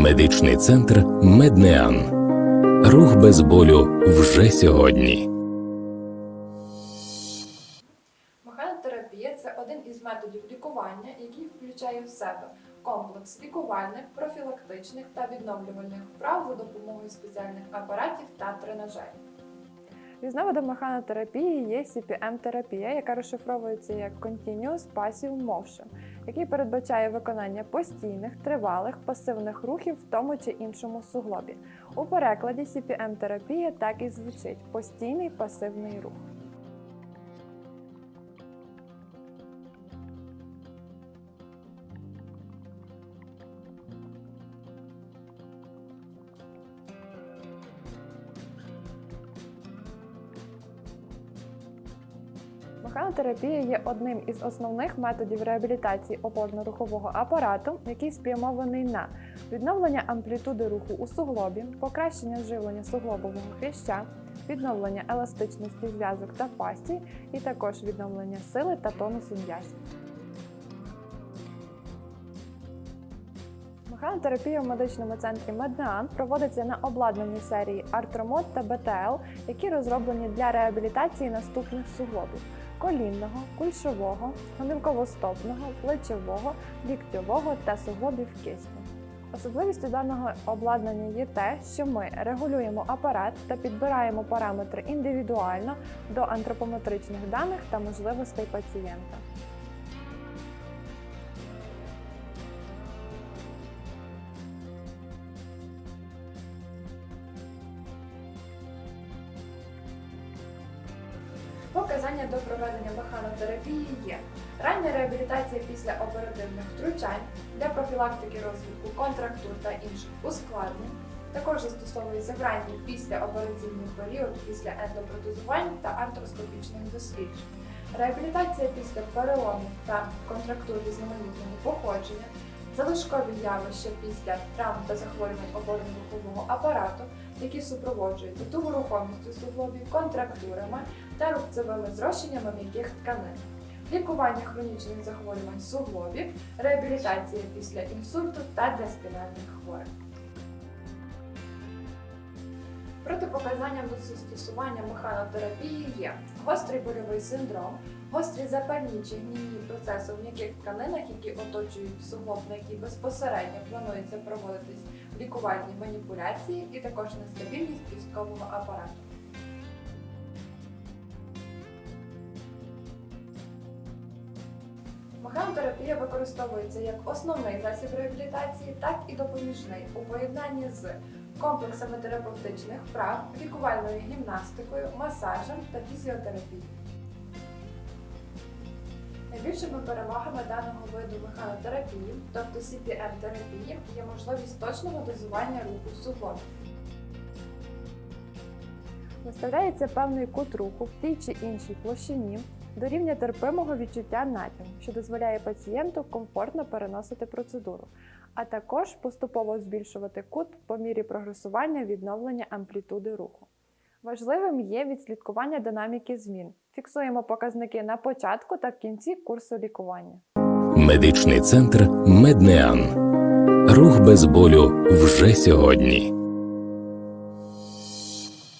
Медичний центр Меднеан. Рух без болю вже сьогодні. Механотерапія це один із методів лікування, який включає в себе комплекс лікувальних, профілактичних та відновлювальних вправ за допомогою спеціальних апаратів та тренажерів. Різновидом механотерапії є CPM-терапія, яка розшифровується як Continuous Passive Motion, який передбачає виконання постійних, тривалих, пасивних рухів в тому чи іншому суглобі. У перекладі CPM-терапія так і звучить постійний пасивний рух. Механотерапія є одним із основних методів реабілітації опорно-рухового апарату, який спрямований на відновлення амплітуди руху у суглобі, покращення живлення суглобового хряща, відновлення еластичності зв'язок та фасцій, і також відновлення сили та тонусу м'язів. Механотерапія в медичному центрі Меднеан проводиться на обладнаній серії Артромод та БТЛ, які розроблені для реабілітації наступних суглобів: колінного, кульшового, гомілково-стопного, плечового, ліктьового та суглобів кисті. Особливістю даного обладнання є те, що ми регулюємо апарат та підбираємо параметри індивідуально до антропометричних даних та можливостей пацієнта. Показання до проведення механотерапії є рання реабілітація після оперативних втручань для профілактики розвитку контрактур та інших ускладнень. Також застосовується в ранній післяопераційний період після ендопротезувань та артроскопічних досліджень. Реабілітація після переломів та контрактур різноманітного походження, залишкові явища після травм та захворювань опорно-рухового апарату, які супроводжуються тугорухомістю суглобів, контрактурами та рубцевими зрощеннями м'яких тканин, лікування хронічних захворювань суглобів, реабілітація після інсульту та для спінальних хворих. Протипоказанням до застосування механотерапії є гострий больовий синдром, гострі запальні чи гнійні процеси в м'яких тканинах, які оточують суглоб, на які безпосередньо планується проводитись лікувальні маніпуляції, і також нестабільність кісткового апарату. Механотерапія використовується як основний засіб реабілітації, так і допоміжний у поєднанні з комплексами терапевтичних вправ, лікувальною гімнастикою, масажем та фізіотерапією. Найбільшими перевагами даного виду механотерапії, тобто CPM-терапії, є можливість точного дозування руху суглобів. Виставляється певний кут руху в тій чи іншій площині до рівня терпимого відчуття напряму, що дозволяє пацієнту комфортно переносити процедуру, а також поступово збільшувати кут по мірі прогресування відновлення амплітуди руху. Важливим є відслідкування динаміки змін. Фіксуємо показники на початку та кінці курсу лікування. Медичний центр Меднеан. Рух без болю вже сьогодні.